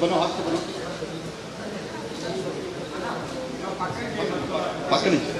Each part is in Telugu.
बनो हाथ से बनो पक्का नहीं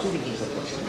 పక్క నుంచి ఈయనండి, ఈయన. అది చూపించండి సార్ కొంచెం.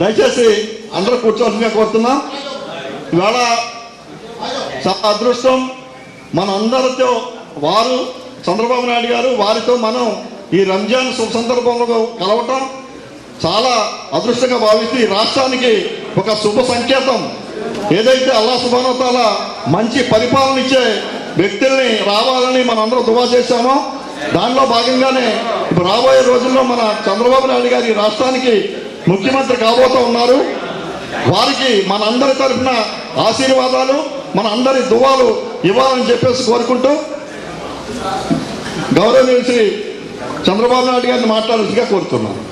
దయచేసి అందరూ కూర్చోవాల్సిందిగా కోరుతున్నాం. ఇవాళ చాలా అదృష్టం. మన అందరితో వారు చంద్రబాబు నాయుడు గారు వారితో మనం ఈ రంజాన్ శుభ సందర్భంలో కలవటం. చాలా అదృష్టంగా భావిస్తూ ఈ రాష్ట్రానికి ఒక శుభ సంకేతం. ఏదైతే అల్లా సుబానోతాల మంచి పరిపాలన ఇచ్చే వ్యక్తుల్ని రావాలని మనం అందరూ దువా చేశామో దానిలో భాగంగానే రాబోయే రోజుల్లో మన చంద్రబాబు నాయుడు గారి రాష్ట్రానికి ముఖ్యమంత్రి కాబోతూ ఉన్నారు. వారికి మనందరి తరఫున ఆశీర్వాదాలు మన అందరి దువాలు ఇవ్వాలని చెప్పేసి కోరుకుంటూ గౌరవ శ్రీ చంద్రబాబు నాయుడు గారిని మాట్లాడాల్సిగా కోరుతున్నాను.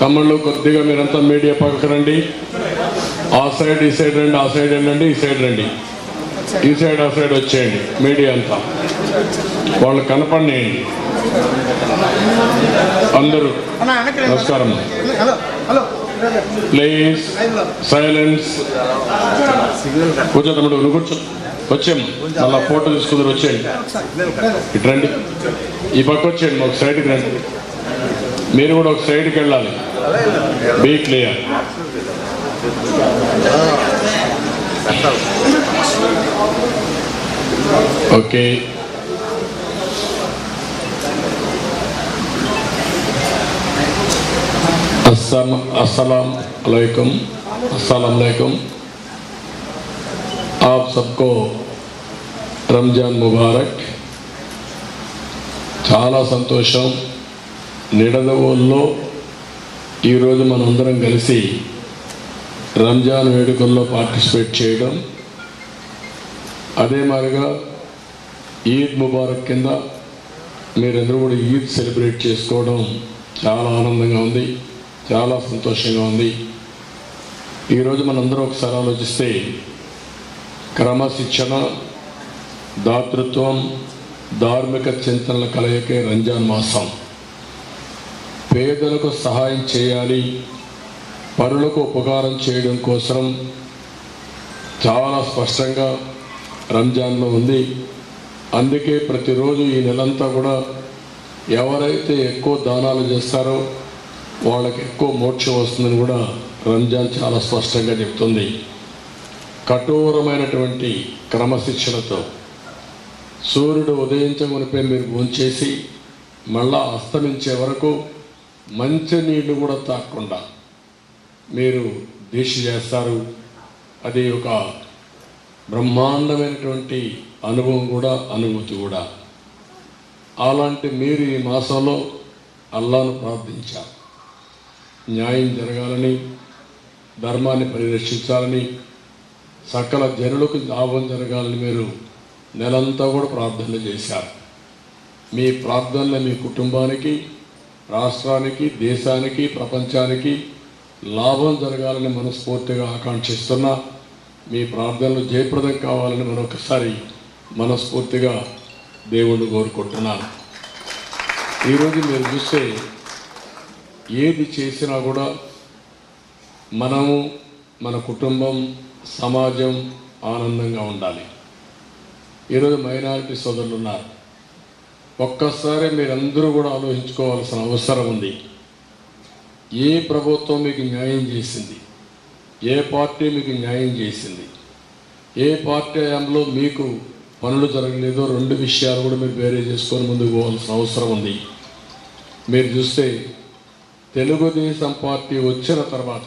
తమ్ముళ్ళు కొద్దిగా మీరంతా మీడియా పక్కకు రండి. ఆ సైడ్ ఈ సైడ్ రండి ఆ సైడ్ రండి ఈ సైడ్ రండి. ఈ సైడ్ ఆ సైడ్ వచ్చేయండి మీడియా అంతా. వాళ్ళు కనపడినేయండి. అందరూ నమస్కారం. Please silence. కూర్చో తమ్ముడు నువ్వు కూర్చో. వచ్చాము మళ్ళా ఫోటో తీసుకుందరు వచ్చేయండి. ఇటు రండి. ఈ పక్క వచ్చేయండి ఒక సైడ్కి రండి. మీరు కూడా ఒక సైడ్కి వెళ్ళాలి. Be clear. ఓకే अस्सलाम अस्सलाम वालेकुम अस्सलाम वालेकुम आप सबको रमजान मुबारक చాలా సంతోషం నిడదవోల్లో ఈరోజు మనందరం కలిసి రంజాన్ వేడుకల్లో పార్టిసిపేట్ చేయడం అదే మాదిరిగా ఈద్ ముబారక్ కింద మీరందరూ కూడా ఈద్ సెలబ్రేట్ చేసుకోవడం చాలా ఆనందంగా ఉంది చాలా సంతోషంగా ఉంది. ఈరోజు మనందరూ ఒకసారి ఆలోచిస్తే క్రమశిక్షణ దాతృత్వం ధార్మిక చింతనల కలయికే రంజాన్ మాసం. పేదలకు సహాయం చేయాలి పరులకు ఉపకారం చేయడం కోసం చాలా స్పష్టంగా రంజాన్లో ఉంది. అందుకే ప్రతిరోజు ఈ నెలంతా కూడా ఎవరైతే ఎక్కువ దానాలు చేస్తారో వాళ్ళకి ఎక్కువ మోక్షం వస్తుందని కూడా రంజాన్ చాలా స్పష్టంగా చెప్తుంది. కఠోరమైనటువంటి క్రమశిక్షణతో సూర్యుడు ఉదయించమునిపై మీరు ఉంచేసి మళ్ళా అస్తమించే వరకు మంచి నీళ్ళు కూడా తాకుండా మీరు దీక్ష చేస్తారు. అది ఒక బ్రహ్మాండమైనటువంటి అనుభవం కూడా అనుభూతి కూడా. అలాంటి మీరు ఈ మాసంలో అల్లాను ప్రార్థించారు న్యాయం జరగాలని ధర్మాన్ని పరిరక్షించాలని సకల జనులకు లాభం జరగాలని మీరు నెలంతా కూడా ప్రార్థనలు చేశారు. మీ ప్రార్థనలు మీ కుటుంబానికి రాష్ట్రానికి దేశానికి ప్రపంచానికి లాభం జరగాలని మనస్ఫూర్తిగా ఆకాంక్షిస్తున్నా మీ ప్రార్థనలు జయప్రదం కావాలని మరొకసారి మనస్ఫూర్తిగా దేవుణ్ణి కోరుకుంటున్నాను. ఈరోజు మీరు చూస్తే ఏది చేసినా కూడా మనము మన కుటుంబం సమాజం ఆనందంగా ఉండాలి. ఈరోజు మైనారిటీ సోదరులు ఉన్నారు. ఒక్కసారి మీరందరూ కూడా ఆలోచించుకోవాల్సిన అవసరం ఉంది. ఏ ప్రభుత్వం మీకు న్యాయం చేసింది? ఏ పార్టీ మీకు న్యాయం చేసింది? ఏ పార్టీ హయాంలో మీకు పనులు జరగలేదో రెండు విషయాలు కూడా మీరు వేరే చేసుకొని ముందుకు పోవాల్సిన అవసరం ఉంది. మీరు చూస్తే తెలుగుదేశం పార్టీ వచ్చిన తర్వాత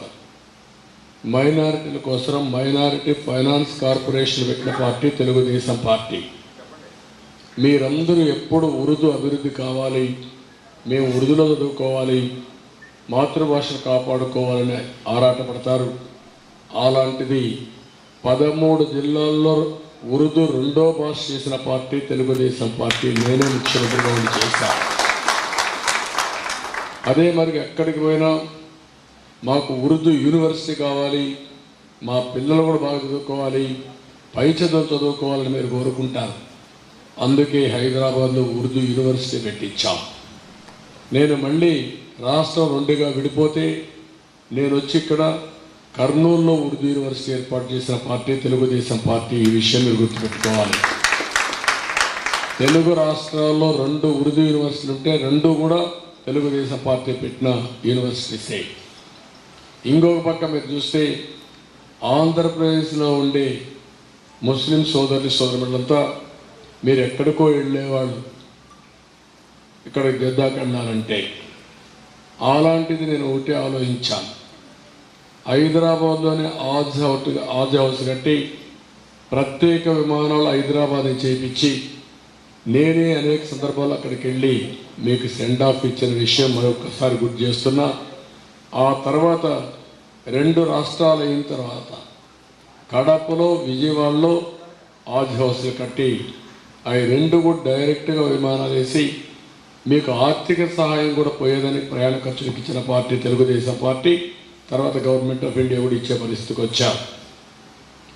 మైనారిటీల కోసం మైనారిటీ ఫైనాన్స్ కార్పొరేషన్ పెట్టిన పార్టీ తెలుగుదేశం పార్టీ. మీరందరూ ఎప్పుడు ఉరుదు అభివృద్ధి కావాలి మేము ఉరుదులో చదువుకోవాలి మాతృభాషను కాపాడుకోవాలని ఆరాటపడతారు. అలాంటిది పదమూడు జిల్లాల్లో ఉర్దూ రెండో భాష చేసిన పార్టీ తెలుగుదేశం పార్టీ నేనే ముఖ్యమంత్రిగా ఉండి చేశాను అదే మరి ఎక్కడికి పోయినా మాకు ఉర్దూ యూనివర్సిటీ కావాలి మా పిల్లలు కూడా బాగా చదువుకోవాలి పై చదువు చదువుకోవాలని మీరు కోరుకుంటారు. అందుకే హైదరాబాద్లో ఉర్దూ యూనివర్సిటీ పెట్టించాం. నేను మళ్ళీ రాష్ట్రం రెండుగా విడిపోతే నేను వచ్చి ఇక్కడ కర్నూలులో ఉర్దూ యూనివర్సిటీ ఏర్పాటు చేసిన పార్టీ తెలుగుదేశం పార్టీ ఈ విషయం మీరు గుర్తుపెట్టుకోవాలి. తెలుగు రాష్ట్రాల్లో రెండు ఉర్దూ యూనివర్సిటీలు ఉంటే రెండు కూడా తెలుగుదేశం పార్టీ పెట్టిన యూనివర్సిటీసే. ఇంకొక పక్క మీరు చూస్తే ఆంధ్రప్రదేశ్లో ఉండే ముస్లిం సోదరులు సోదరులంతా మీరు ఎక్కడికో వెళ్ళేవాళ్ళు. ఇక్కడ గద్దాకన్నానంటే అలాంటిది నేను ఒకటే ఆలోచించాను. హైదరాబాద్లోనే ఆజ్ హౌస్ ఆజ్ హౌస్ కట్టి ప్రత్యేక విమానాలు హైదరాబాద్ చేయించి నేనే అనేక సందర్భాల్లో అక్కడికి వెళ్ళి మీకు సెండ్ ఆఫ్ ఇచ్చిన విషయం మరొకసారి గుర్తు చేస్తున్నా. ఆ తర్వాత రెండు రాష్ట్రాలు అయిన తర్వాత కడపలో విజయవాడలో ఆజ్ హౌస్లు కట్టి అవి రెండు కూడా డైరెక్ట్గా విమానాలు వేసి మీకు ఆర్థిక సహాయం కూడా పోయేదని ప్రయాణ ఖర్చులకు ఇచ్చిన పార్టీ తెలుగుదేశం పార్టీ తర్వాత గవర్నమెంట్ ఆఫ్ ఇండియా కూడా ఇచ్చే పరిస్థితికి వచ్చారు.